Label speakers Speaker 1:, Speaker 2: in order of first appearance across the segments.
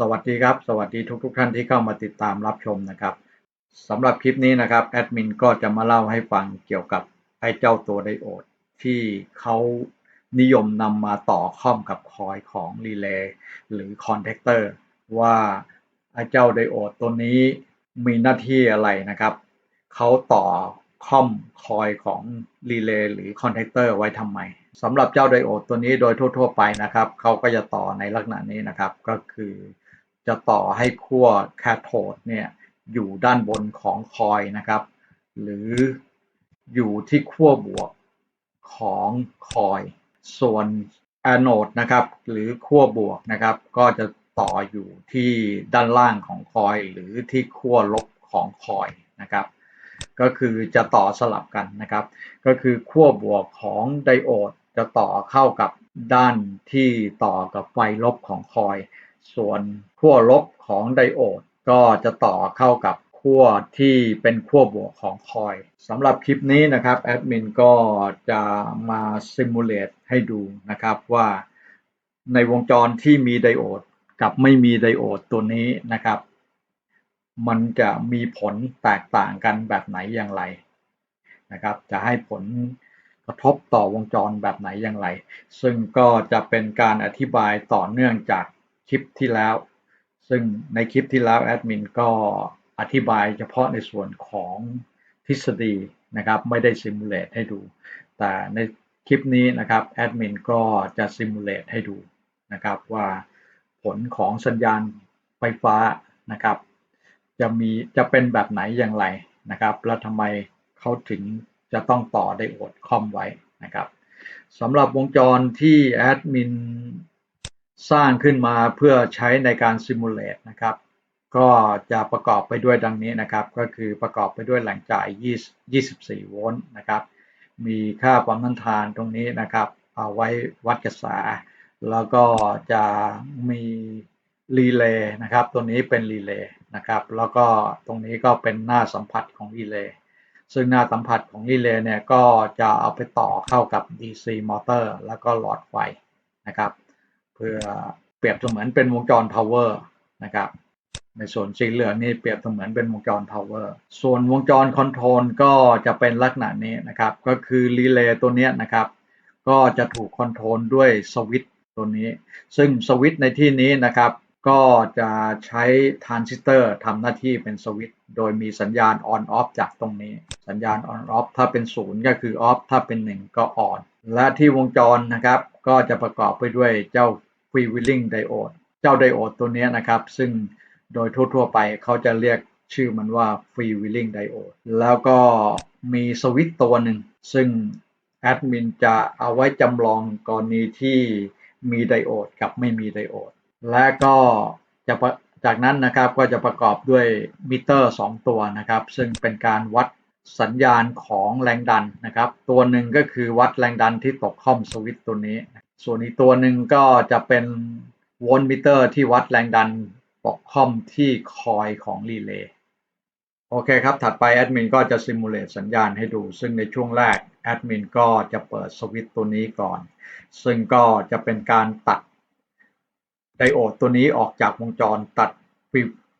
Speaker 1: สวัสดีครับ สวัสดีทุกทุกท่านที่เข้ามาติดตามรับชมนะครับสำหรับคลิปนี้นะครับแอดมินก็จะมาเล่าให้ฟังเกี่ยวกับไอ้เจ้าตัวไดโอด ที่เขานิยมนำมาต่อข้อมกับคอยของรีเลย์หรือคอนแทคเตอร์ว่าไอ้เจ้าไดโอดตัวนี้มีหน้าที่อะไรนะครับเขาต่อข้อมคอยของรีเลย์หรือคอนแทคเตอร์ไว้ทำไมสำหรับเจ้าไดโอดตัวนี้โดยทั่ว ๆ ไปนะครับเขาก็จะต่อในลักษณะนี้นะครับก็คือ จะต่อให้ขั้วแคโทดเนี่ยอยู่ด้านบนของคอยนะครับ หรืออยู่ที่ขั้วบวกของคอย ส่วนแอนโนดนะครับหรือขั้วบวกนะครับก็จะต่ออยู่ที่ด้านล่างของคอย หรือที่ขั้วลบของคอยนะครับก็คือจะต่อสลับกันนะครับ ก็คือขั้วบวกของไดโอดจะต่อเข้ากับด้านที่ต่อกับไฟลบของคอย ส่วนขั้วลบของไดโอด ก็จะต่อเข้ากับขั้วที่เป็นขั้วบวกของคอยสำหรับคลิปนี้นะครับแอดมินก็จะมาซิมูเลตให้ดูนะครับว่าในวงจรที่มีไดโอดกับไม่มีไดโอดตัวนี้นะครับ มันจะมีผลแตกต่างกันแบบไหนอย่างไรนะครับ จะให้ผลกระทบต่อวงจรแบบไหนอย่างไร ซึ่งก็จะเป็นการอธิบายต่อเนื่องจาก คลิปที่แล้ว ซึ่งในคลิปที่แล้วแอดมินก็อธิบายเฉพาะในส่วนของทฤษฎีนะครับ ไม่ได้ซิมูเลตให้ดู แต่ในคลิปนี้นะครับแอดมินก็จะซิมูเลตให้ดูนะครับว่าผลของสัญญาณไฟฟ้านะครับ จะมีจะเป็นแบบไหนอย่างไรนะครับ แล้วทำไมเขาถึงจะต้องต่อไดโอดคอมไว้นะครับสำหรับวงจรที่แอดมิน สร้างขึ้นมาเพื่อใช้ในการซิมูเลตนะครับ ก็จะประกอบไปด้วยดังนี้นะครับ ก็คือประกอบไปด้วยแหล่งจ่าย 24 โวลต์นะครับ มีค่าความต้านทานตรงนี้นะครับ เอาไว้วัดกระแสแล้วก็จะมีรีเลย์นะครับ ตัวนี้เป็นรีเลย์นะครับ แล้วก็ตรงนี้ก็เป็นหน้าสัมผัสของรีเลย์ซึ่งหน้าสัมผัสของรีเลย์เนี่ยก็จะเอาไปต่อเข้ากับ DC มอเตอร์แล้วก็หลอดไฟนะครับ เพื่อเปรียบเสมือนเป็นวงจร power นะครับในส่วนสีเหลืองนี่เปรียบเสมือนเป็นวงจร power ส่วนวงจรคอนโทรลก็จะเป็นลักษณะนี้นะครับ ก็คือรีเลย์ตัวนี้นะครับ ก็จะถูกคอนโทรลด้วยสวิตช์ตัวนี้ ซึ่งสวิตช์ในที่นี้นะครับ ก็จะใช้ทรานซิสเตอร์ทำหน้าที่เป็นสวิตช์โดยมีสัญญาณ on off จากตรงนี้ สัญญาณ on off ถ้าเป็น 0 ก็คือ off ถ้าเป็น 1 ก็ on และที่วงจรนะครับ ก็จะประกอบไปด้วยเจ้า freewheeling diode เจ้าไดโอดตัวนี้นะครับ ซึ่งโดยทั่วๆไปเขาจะเรียกชื่อมันว่า freewheeling diode แล้วก็มีสวิตตัวหนึ่ง ซึ่งแอดมินจะเอาไว้จำลองกรณีที่มีไดโอดกับไม่มีไดโอด และก็จะจากนั้นนะครับก็จะประกอบด้วยมิเตอร์ 2 ตัวนะครับ ซึ่งเป็นการวัดสัญญาณของแรงดันนะครับ ตัวหนึ่งก็คือวัดแรงดันที่ตกข้อมสวิตตัวนี้ ส่วนอีกตัวหนึ่งก็จะเป็นโวลต์มิเตอร์ที่วัดแรงดันตกข้อมที่คอยของรีเลย์โอเคครับ ถัดไปแอดมินก็จะซิมูเลตสัญญาณให้ดู ซึ่งในช่วงแรกแอดมินก็จะเปิดสวิตช์ตัวนี้ก่อน ซึ่งก็จะเป็นการตัดไดโอดตัวนี้ออกจากวงจรตัด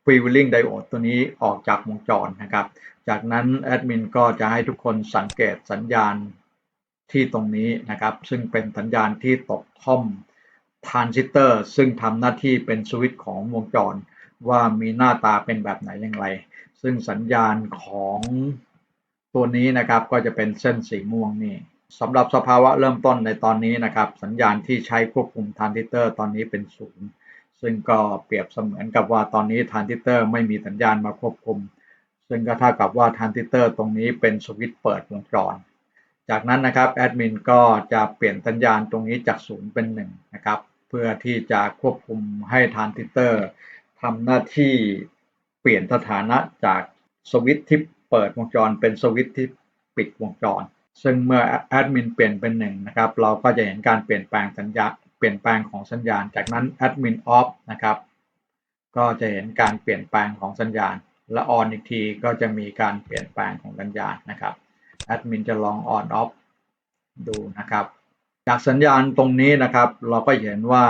Speaker 1: ฟรีวิลลิ่งไดโอดตัวนี้ออกจากวงจรนะครับ จากนั้นแอดมินก็จะให้ทุกคนสังเกตสัญญาณ ที่ตรงนี้นะครับ ซึ่งเป็นสัญญาณที่ตกท่อมทรานซิสเตอร์ ซึ่งทำหน้าที่เป็นสวิตช์ของวงจร ว่ามีหน้าตาเป็นแบบไหนอย่างไร ซึ่งสัญญาณของตัวนี้นะครับก็จะเป็นเส้นสีม่วงนี่สำหรับสภาวะเริ่มต้นในตอนนี้นะครับ สัญญาณที่ใช้ควบคุมทรานซิสเตอร์ตอนนี้เป็นศูนย์ซึ่งก็เปรียบเสมือนกับว่าตอนนี้ทรานซิสเตอร์ไม่มีสัญญาณมาควบคุม ซึ่งก็เท่ากับว่าทรานซิสเตอร์ตรงนี้เป็นสวิตช์เปิดวงจร จากนั้นนะครับแอดมินก็จะเปลี่ยนสัญญาณตรงนี้จากศูนย์เป็น1นะครับเพื่อที่จะควบคุมให้ทรานซิสเตอร์ทำหน้าที่เปลี่ยนสถานะจากสวิตช์ที่เปิดวงจรเป็นสวิตช์ที่ปิดวงจร ซึ่งเมื่อแอดมินเปลี่ยนเป็นหนึ่งนะครับเราก็จะเห็นการเปลี่ยนแปลงสัญญาเปลี่ยนแปลงของสัญญาณ จากนั้นแอดมินออฟนะครับก็จะเห็นการเปลี่ยนแปลงของสัญญาณ และออนอีกทีก็จะมีการเปลี่ยนแปลงของสัญญาณนะครับ แอดมินจะลองออนออฟดูนะครับ จากสัญญาณตรงนี้นะครับ เราก็เห็นว่า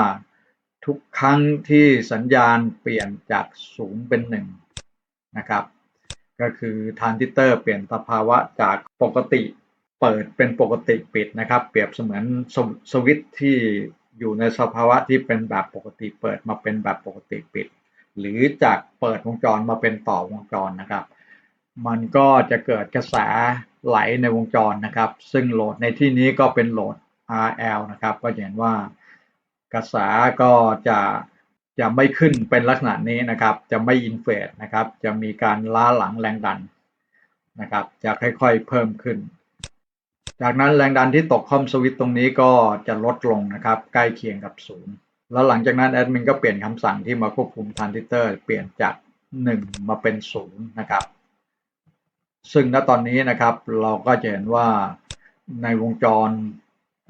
Speaker 1: ทุกครั้งที่สัญญาณเปลี่ยนจากศูนย์เป็นหนึ่งนะครับ ก็คือทรานซิสเตอร์เปลี่ยนสภาวะจากปกติเปิดเป็นปกติปิดนะครับ เปรียบเสมือนสวสวิตช์ที่อยู่ในสภาวะที่เป็นแบบปกติเปิดมาเป็นแบบปกติปิด หรือจากเปิดวงจรมาเป็นต่อวงจรนะครับ มันก็จะเกิดกระแสไหลในวงจรนะครับ ซึ่งโหลดในที่นี้ก็เป็นโหลด RL นะครับ ก็เห็นว่ากระแสก็จะจะไม่ขึ้นเป็นลักษณะนี้นะครับ จะไม่อินเฟสนะครับ จะมีการล้าหลังแรงดันนะครับ จะค่อยๆเพิ่มขึ้น จากนั้นแรงดันที่ตกคอมสวิตช์ตรงนี้ก็จะลดลงนะครับ ใกล้เคียงกับศูนย์แล้วหลังจากนั้นแอดมินก็เปลี่ยนคำสั่งที่มาควบคุมทรานซิสเตอร์ เปลี่ยนจาก 1 มาเป็น 0 นะครับ ซึ่งณตอนนี้นะครับเราก็จะเห็นว่าในวงจร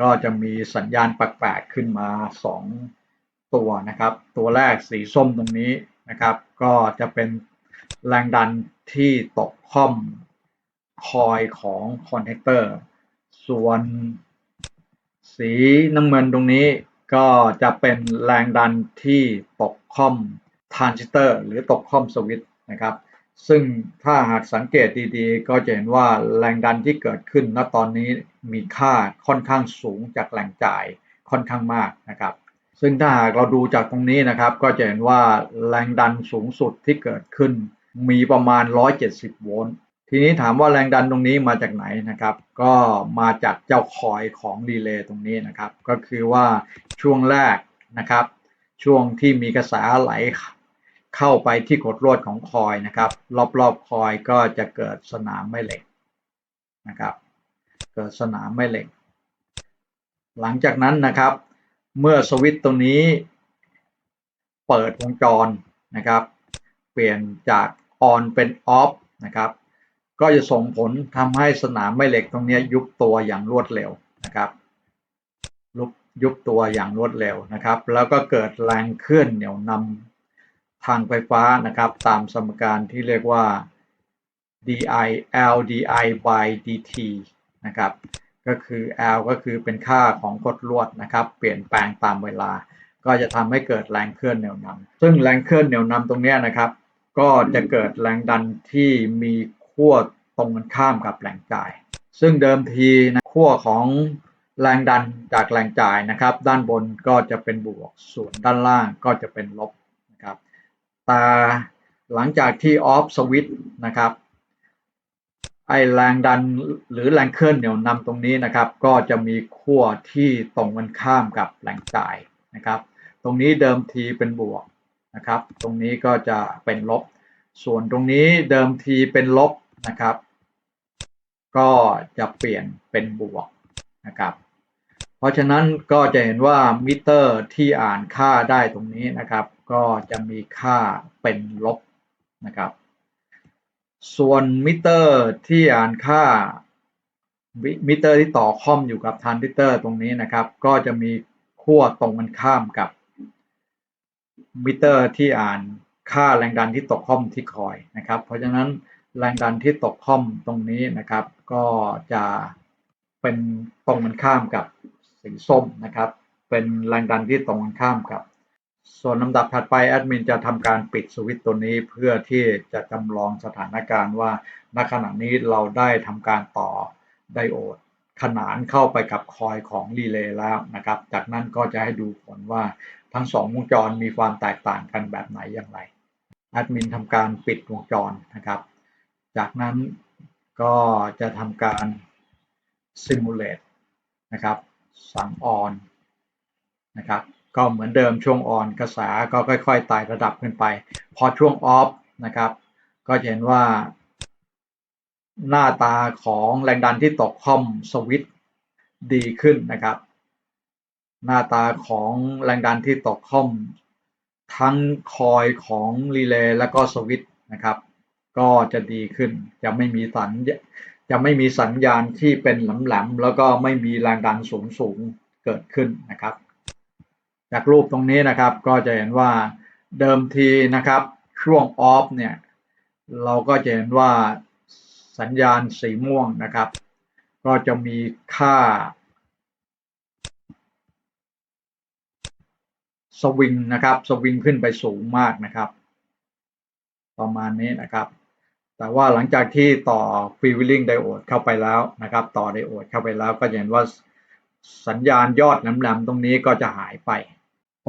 Speaker 1: ก็จะมีสัญญาณแปลกๆขึ้นมา 2 ตัวนะครับ ตัวแรกสีส้มตรงนี้นะครับ ก็จะเป็นแรงดันที่ตกค่อมคอยของคอนแทคเตอร์ส่วนสีน้ำเงินตรงนี้ก็จะเป็นแรงดันที่ตกค่อมทรานซิสเตอร์ หรือตกค่อมสวิตช์นะครับ ซึ่งถ้าหากสังเกตดีๆ ก็จะเห็นว่าแรงดันที่เกิดขึ้นณตอนนี้มีค่าค่อนข้างสูงจากแหล่งจ่ายค่อนข้างมากนะครับ ซึ่งถ้าหากเราดูจากตรงนี้นะครับ ก็จะเห็นว่าแรงดันสูงสุดที่เกิดขึ้น มีประมาณ 170 โวลต์ ทีนี้ถามว่าแรงดันตรงนี้มาจากไหนนะครับ ก็มาจากเจ้าคอยของรีเลย์ตรงนี้นะครับ ก็คือว่าช่วงแรกนะครับ ช่วงที่มีกระแสไหล เข้าไปที่กดลวดของคอยนะครับ รอบๆคอยก็จะเกิดสนามแม่เหล็กนะครับ เกิดสนามแม่เหล็ก หลังจากนั้นนะครับ เมื่อสวิตตรงนี้เปิดวงจรนะครับ เปลี่ยนจากออนเป็นออฟนะครับ ก็จะส่งผลทำให้สนามแม่เหล็กตรงนี้ยุบตัวอย่างรวดเร็วนะครับยุบยุบตัวอย่างรวดเร็วนะครับ แล้วก็เกิดแรงเคลื่อนเหนี่ยวนำ ทางไฟฟ้านะครับ ตามสมการที่เรียกว่า di L di by dt นะครับ ก็คือ L ก็คือเป็นค่าของกดลวดนะครับ เปลี่ยนแปลงตามเวลา ก็จะทำให้เกิดแรงเคลื่อนเหนี่ยวนำซึ่งแรงเคลื่อนเหนี่ยวนำตรงนี้นะครับ ก็จะเกิดแรงดันที่มีขั้วตรงกันข้ามกับแหล่งจ่าย ซึ่งเดิมทีนะขั้วของแรงดันจากแหล่งจ่ายนะครับ ด้านบนก็จะเป็นบวก ส่วนด้านล่างก็จะเป็นลบ แต่หลังจากที่ออฟสวิตนะครับไอแรงดันหรือแรงเคลื่อนเหนี่ยวนำตรงนี้นะครับ ก็จะมีขั้วที่ตรงกันข้ามกับแหล่งจ่ายนะครับ ตรงนี้เดิมทีเป็นบวกนะครับ ตรงนี้ก็จะเป็นลบ ส่วนตรงนี้เดิมทีเป็นลบนะครับ ก็จะเปลี่ยนเป็นบวกนะครับ เพราะฉะนั้นก็จะเห็นว่ามิเตอร์ที่อ่านค่าได้ตรงนี้นะครับ ก็จะมีค่าเป็นลบนะครับ ส่วนมิเตอร์ที่อ่านค่ามิเตอร์ที่ต่อคอมอยู่กับทรานซิสเตอร์ตรงนี้นะครับ ก็จะมีขั้วตรงกันข้ามกับมิเตอร์ที่อ่านค่าแรงดันที่ตกคอมที่คอยนะครับ เพราะฉะนั้นแรงดันที่ตกคอมตรงนี้นะครับ ก็จะเป็นตรงกันข้ามกับสีส้มนะครับ เป็นแรงดันที่ตรงกันข้ามกับ ส่วนลำดับถัดไปแอดมินจะทำการปิดสวิตช์ตัวนี้เพื่อที่จะจำลองสถานการณ์ว่าณขณะนี้เราได้ทำการต่อไดโอดขนานเข้าไปกับคอยของรีเลย์แล้วนะครับ จากนั้นก็จะให้ดูผลว่าทั้งสองวงจรมีความแตกต่างกันแบบไหนอย่างไรแอดมินทำการปิดวงจรนะครับ จากนั้นก็จะทำการ simulate นะครับสั่งออนนะครับ ก็เหมือนเดิมช่วงอ่อนกระแสก็ค่อยๆไต่ระดับขึ้นไป พอช่วงออฟนะครับ ก็เห็นว่า หน้าตาของแรงดันที่ตกคอมสวิตดีขึ้นนะครับ หน้าตาของแรงดันที่ตกคอมทั้งคอยของรีเลย์และก็สวิตนะครับ ก็จะดีขึ้นจะไม่มีสัญจะไม่มีสัญญาณที่เป็นแหลมๆแล้วก็ไม่มีแรงดันสูงๆเกิดขึ้นนะครับ จากรูปตรงนี้นะครับ ก็จะเห็นว่าเดิมทีนะครับ ช่วงออฟเนี่ย เราก็จะเห็นว่าสัญญาณสีม่วงนะครับ ก็จะมีค่าสวิงนะครับสวิงขึ้นไปสูงมากนะครับ ประมาณนี้นะครับ แต่ว่าหลังจากที่ต่อฟรีวิลลิ่งไดโอดเข้าไปแล้วนะครับ ต่อไดโอดเข้าไปแล้วก็เห็นว่าสัญญาณยอดน้ำๆตรงนี้ก็จะหายไป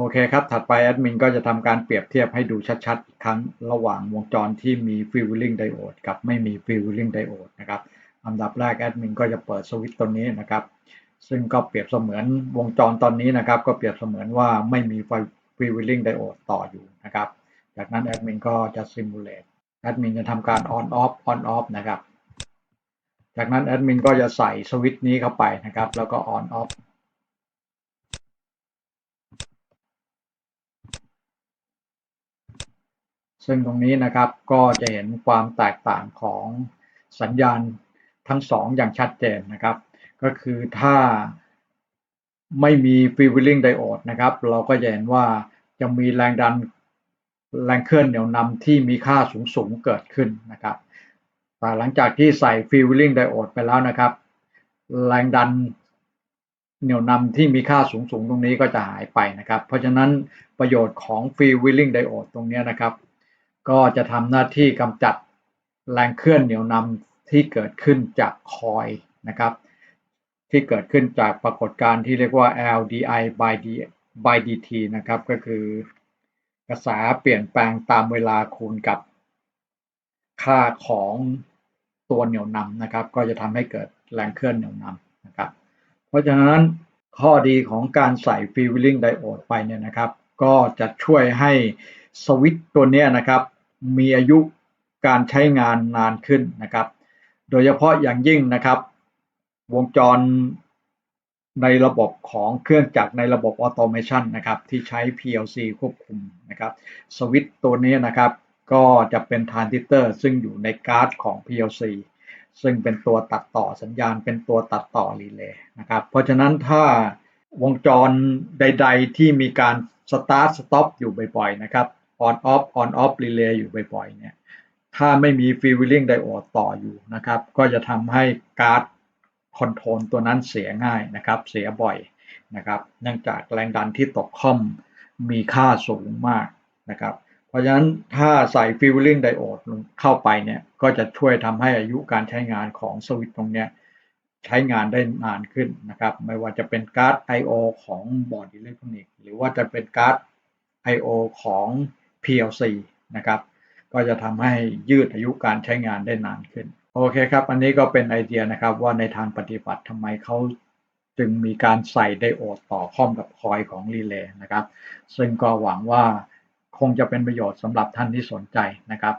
Speaker 1: โอเคครับ ถัดไปแอดมินก็จะทำการเปรียบเทียบให้ดูชัดๆอีกครั้งระหว่างวงจรที่มีฟรีวิลลิ่งไดโอดกับไม่มีฟรีวิลลิ่งไดโอดนะครับอันดับแรกแอดมินก็จะเปิดสวิตช์ตัวนี้นะครับ ซึ่งก็เปรียบเสมือนวงจรตอนนี้นะครับ ก็เปรียบเสมือนว่าไม่มีไฟฟรีวิลลิ่งไดโอดต่ออยู่นะครับ จากนั้นแอดมินก็จะซิมูเลตแอดมินจะทำการ on off on off นะครับ จากนั้นแอดมินก็จะใส่สวิตช์นี้เข้าไปนะครับ แล้วก็ on off ซึ่งตรงนี้นะครับก็จะเห็นความแตกต่างของสัญญาณทั้งสองอย่างชัดเจนนะครับ ก็คือถ้าไม่มีฟรีวิลลิ่งไดโอดนะครับ เราก็จะเห็นว่าจะมีแรงดันแรงเคลื่อนเหนี่ยวนำที่มีค่าสูงสูงเกิดขึ้นนะครับ แต่หลังจากที่ใส่ฟรีวิลลิ่งไดโอดไปแล้วนะครับ แรงดันเหนี่ยวนำที่มีค่าสูงสูงตรงนี้ก็จะหายไปนะครับ เพราะฉะนั้นประโยชน์ของฟรีวิลลิ่งไดโอดตรงนี้นะครับ ก็จะทำหน้าที่กำจัดแรงเคลื่อนเหนี่ยวนำที่เกิดขึ้นจากคอยนะครับ ที่เกิดขึ้นจากปรากฏการณ์ที่เรียกว่า LDI by D by dt นะครับก็คือกระแสเปลี่ยนแปลงตามเวลาคูณกับค่าของตัวเหนี่ยวนำนะครับ ก็จะทำให้เกิดแรงเคลื่อนเหนี่ยวนำนะครับ เพราะฉะนั้นข้อดีของการใส่ฟรีวิลลิ่งไดโอดไปเนี่ยนะครับ ก็จะช่วยให้สวิตตัวนี้นะครับ มีอายุการใช้งานนานขึ้นนะครับ โดยเฉพาะอย่างยิ่งนะครับ วงจรในระบบของเครื่องจักรในระบบออโตเมชันนะครับที่ใช้ PLC ควบคุมนะครับสวิตตัวนี้นะครับก็จะเป็นทรานซิสเตอร์ซึ่งอยู่ในการ์ดของ PLC ซึ่งเป็นตัวตัดต่อสัญญาณเป็นตัวตัดต่อรีเลย์นะครับเพราะฉะนั้นถ้าวงจรใด ๆ ที่มีการ start stop อยู่บ่อยๆนะครับ on off on off relay อยู่บ่อยๆเนี่ยถ้าไม่มีฟรีวิลลิ่งไดโอดต่ออยู่นะครับ ก็จะทำให้การ์ดคอนโทรลตัวนั้นเสียง่ายนะครับ เสียบ่อยนะครับ เนื่องจากแรงดันที่ตกค่อมมีค่าสูงมากนะครับ เพราะฉะนั้นถ้าใส่ฟรีวิลลิ่งไดโอดเข้าไปเนี่ยก็จะช่วยทำให้อายุการใช้งานของสวิตช์ตรงเนี้ยใช้งานได้นานขึ้นนะครับ ไม่ว่าจะเป็นการ์ด I/O ของบอร์ดอิเล็กทรอนิกส์หรือว่าจะเป็นการ์ด I/O ของ PLC นะครับก็จะทำให้ยืดอายุการใช้งานได้นานขึ้น โอเคครับ อันนี้ก็เป็นไอเดียนะครับว่าในทางปฏิบัติทำไมเขาจึงมีการใส่ไดโอดต่อข้อมกับคอยของรีเลย์นะครับ ซึ่งก็หวังว่าคงจะเป็นประโยชน์สำหรับท่านที่สนใจนะครับ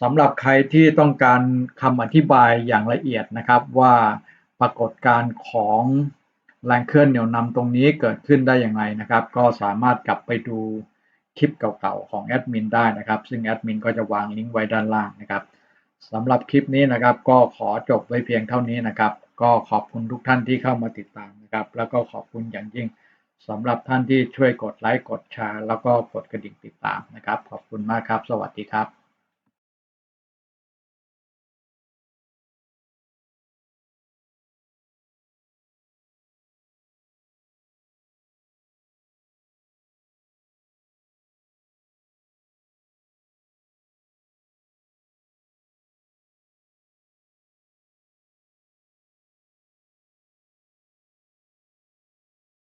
Speaker 1: สำหรับใครที่ต้องการคำอธิบายอย่างละเอียดนะครับว่าปรากฏการณ์ของแรงเคลื่อนเหนี่ยวนำตรงนี้เกิดขึ้นได้อย่างไรนะครับ ก็สามารถกลับไปดู คลิปเก่าๆของแอดมินได้นะครับ ซึ่งแอดมินก็จะวางลิงก์ไว้ด้านล่างนะครับสำหรับคลิปนี้นะครับ ก็ขอจบไว้เพียงเท่านี้นะครับ ก็ขอบคุณทุกท่านที่เข้ามาติดตามนะครับ แล้วก็ขอบคุณอย่างยิ่งสำหรับท่านที่ช่วยกดไลค์กดแชร์แล้วก็กดกระดิ่งติดตามนะครับ ขอบคุณมากครับ สวัสดีครับ